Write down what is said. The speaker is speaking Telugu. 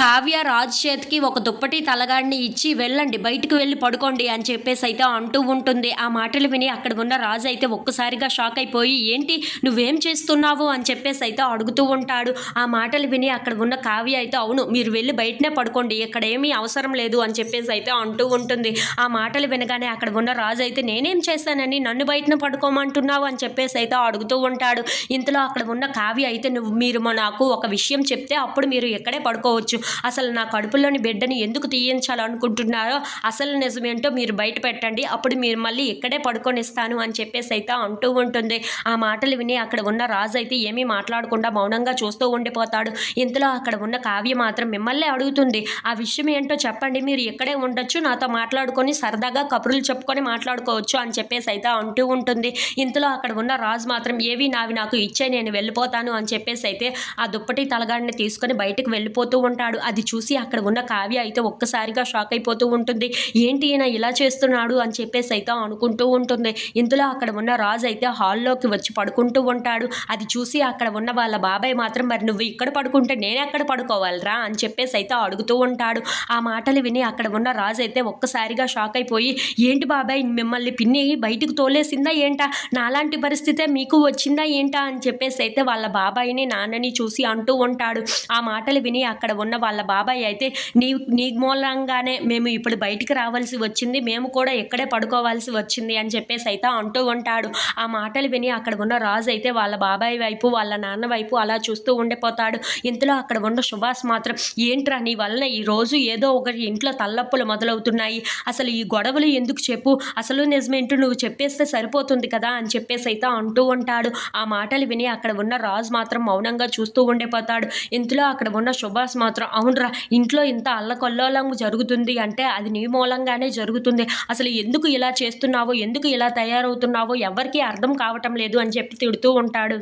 కావ్య రాజ్ చేతికి ఒక దుప్పటి తలగాడిని ఇచ్చి వెళ్ళండి బయటకు వెళ్ళి పడుకోండి అని చెప్పేసి అయితే అంటూ ఉంటుంది. ఆ మాటలు విని అక్కడ ఉన్న రాజు అయితే ఒక్కసారిగా షాక్ అయిపోయి ఏంటి నువ్వేం చేస్తున్నావు? అని చెప్పేసి అయితే అడుగుతూ ఉంటాడు. ఆ మాటలు విని అక్కడ ఉన్న కావ్య అయితే అవును మీరు వెళ్ళి బయటనే పడుకోండి ఇక్కడ ఏమీ అవసరం లేదు అని చెప్పేసి అయితే అంటూ ఉంటుంది. ఆ మాటలు వినగానే అక్కడ ఉన్న రాజు అయితే నేనేం చేశానని నన్ను బయటన పడుకోమంటున్నావు? అని చెప్పేసి అయితే అడుగుతూ ఉంటాడు. ఇంతలో అక్కడ ఉన్న కావ్య అయితే నువ్వు మీరు నాకు ఒక విషయం చెప్తే అప్పుడు మీరు ఎక్కడే పడుకోవచ్చు. అసలు నా కడుపులోని బిడ్డని ఎందుకు తీయించాలనుకుంటున్నారో అసలు నిజమేంటో మీరు బయట పెట్టండి. అప్పుడు మీరు మళ్ళీ ఇక్కడే పడుకొనిస్తాను అని చెప్పేసి అయితే అంటూ ఉంటుంది. ఆ మాటలు విని అక్కడ ఉన్న రాజు అయితే ఏమీ మాట్లాడకుండా మౌనంగా చూస్తూ ఉండిపోతాడు. ఇంతలో అక్కడ ఉన్న కావ్య మాత్రం మిమ్మల్ని అడుగుతుంది. ఆ విషయం ఏంటో చెప్పండి. మీరు ఇక్కడే ఉండొచ్చు. నాతో మాట్లాడుకొని సరదాగా కబుర్లు చెప్పుకొని మాట్లాడుకోవచ్చు అని చెప్పేసి అయితే అంటూ ఉంటుంది. ఇంతలో అక్కడ ఉన్న రాజు మాత్రం ఏవి నావి నాకు ఇచ్చే నేను వెళ్ళిపోతాను అని చెప్పేసి అయితే ఆ దుప్పటి తలగాడిని తీసుకొని బయటకు వెళ్ళిపోతూ ఉంటాడు. అది చూసి అక్కడ ఉన్న కావ్య అయితే ఒక్కసారిగా షాక్ అయిపోతూ ఉంటుంది. ఏంటి ఈయన ఇలా చేస్తున్నాడు అని చెప్పేసి అయితే అనుకుంటూ ఉంటుంది. ఇందులో అక్కడ ఉన్న రాజు అయితే హాల్లోకి వచ్చి పడుకుంటూ ఉంటాడు. అది చూసి అక్కడ ఉన్న వాళ్ళ బాబాయ్ మాత్రం మరి నువ్వు ఇక్కడ పడుకుంటే నేను ఎక్కడ పడుకోవాలిరా? అని చెప్పేసి అయితే అడుగుతూ ఉంటాడు. ఆ మాటలు విని అక్కడ ఉన్న రాజు అయితే ఒక్కసారిగా షాక్ అయిపోయి ఏంటి బాబాయ్ మిమ్మల్ని పిన్ని బయటకు తోలేసిందా ఏంటా? నాలాంటి పరిస్థితే మీకు వచ్చిందా ఏంటా? అని చెప్పేసి అయితే వాళ్ళ బాబాయిని నాన్నని చూసి అంటూ ఉంటాడు. ఆ మాటలు విని అక్కడ ఉన్న వాళ్ళ బాబాయ్ అయితే నీ నీ మూలంగానే మేము ఇప్పుడు బయటికి రావాల్సి వచ్చింది మేము కూడా ఇక్కడే పడుకోవాల్సి వచ్చింది అని చెప్పేసి అయితే అంటూ ఉంటాడు. ఆ మాటలు విని అక్కడ ఉన్న రాజు అయితే వాళ్ళ బాబాయ్ వైపు వాళ్ళ నాన్న వైపు అలా చూస్తూ ఉండిపోతాడు. ఇంతలో అక్కడ ఉన్న సుభాష్ మాత్రం ఏంట్రా నీ వలన ఈ రోజు ఏదో ఒకటి ఇంట్లో తల్లప్పులు మొదలవుతున్నాయి. అసలు ఈ గొడవలు ఎందుకు చెప్పు? అసలు నిజమేంటో నువ్వు చెప్పేస్తే సరిపోతుంది కదా? అని చెప్పేసి అయితే అంటూ ఉంటాడు. ఆ మాటలు విని అక్కడ ఉన్న రాజు మాత్రం మౌనంగా చూస్తూ ఉండిపోతాడు. ఇంతలో అక్కడ ఉన్న సుభాష్ మాత్రం అవునరా ఇంట్లో ఇంత అల్లకొల్లోలం జరుగుతుంది అంటే అది నీ మూలంగానే జరుగుతుంది. అసలు ఎందుకు ఇలా చేస్తున్నావో? ఎందుకు ఇలా తయారవుతున్నావో? ఎవరికీ అర్థం కావటం లేదు అని చెప్పి తిడుతూ ఉంటాడు.